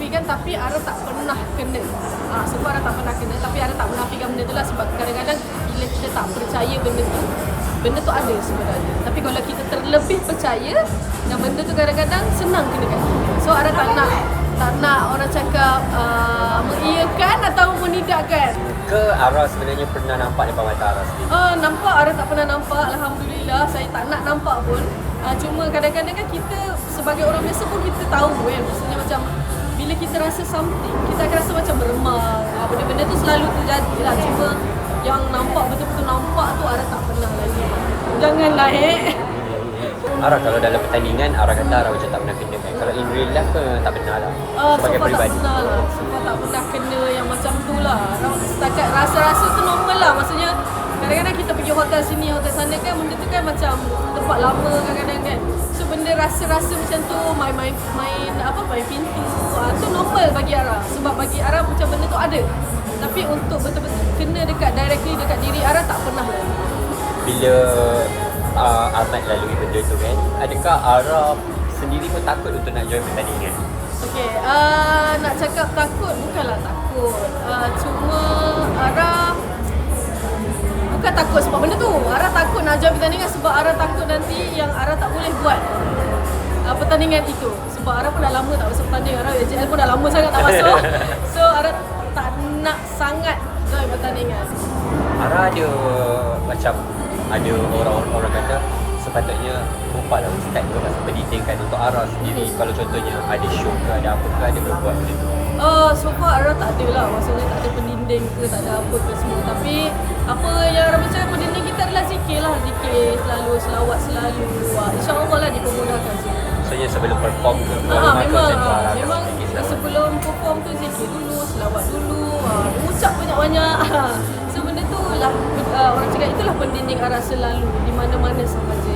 menafikan tapi Ara tak pernah kena. Ah, sebab Ara tak pernah kena tapi Ara tak menafikan benda tu lah sebab kadang-kadang bila kita tak percaya benda tu benda tu ada sebenarnya. Tapi kalau kita terlebih percaya dan benda tu kadang-kadang senang kena kan. So Ara tak nak tak nak orang cakap uh, mengiyakan atau menidakkan. Ke Ara sebenarnya pernah nampak depan mata Ara sendiri? Uh, nampak Ara tak pernah nampak Alhamdulillah Saya tak nak nampak pun uh, Cuma kadang-kadang kan kita Sebagai orang biasa pun kita tahu kan Maksudnya macam Bila kita rasa something Kita akan rasa macam meremang uh, Benda-benda tu selalu terjadi lah Cuma Yang nampak betul-betul nampak tu Ara tak pernah lagi Janganlah eh Ara kalau dalam pertandingan Ara kata Ara macam tak pernah kena kan. Kalau in real life ke tak pernah lah. Uh, Sebagai tak peribadi. pernah lah Sebab tak pernah kena yang macam tu lah Setakat rasa-rasa hotel sana kan Benda tu kan macam tempat lama kadang-kadang kan. So benda rasa-rasa macam tu Main, main, main apa, main pintu. Ah, Tu normal bagi Ara. Sebab bagi Ara macam benda tu ada. Tapi untuk betul-betul kena dekat directly dekat diri Ara tak pernah. Bila uh, Ahmad lalui benda tu kan, adakah Ara sendiri pun takut untuk nak join pertandingan? Okay, uh, nak cakap takut bukanlah takut. Uh, cuma Ara bukan takut sebab benda tu. Ara takut nak join pertandingan sebab Ara takut nanti yang Ara tak boleh buat uh, pertandingan itu. Sebab Ara pun dah lama tak masuk pertanding. Ara AJL pun dah lama sangat tak masuk. so Ara tak nak sangat join pertandingan. Ara ada macam ada orang-orang kata sepatutnya Rupa lah Ustaz ke masa pendidikan untuk Ara sendiri kalau contohnya ada show ke ada apa ke ada berbuat benda tu Uh, so far Ara tak ada lah Maksudnya tak ada pendinding ke Tak ada apa ke semua Tapi Apa yang Ara zikir lah Zikir selalu Selawat selalu uh, InsyaAllah lah dipermudahkan semua maksudnya sebelum perform ke Ah, nak memang ah, akan memang selawat. sebelum perform tu zikir dulu, selawat dulu, ah, ucap banyak-banyak. so benda tu lah uh, orang cakap itulah pendinding arah selalu di mana-mana sahaja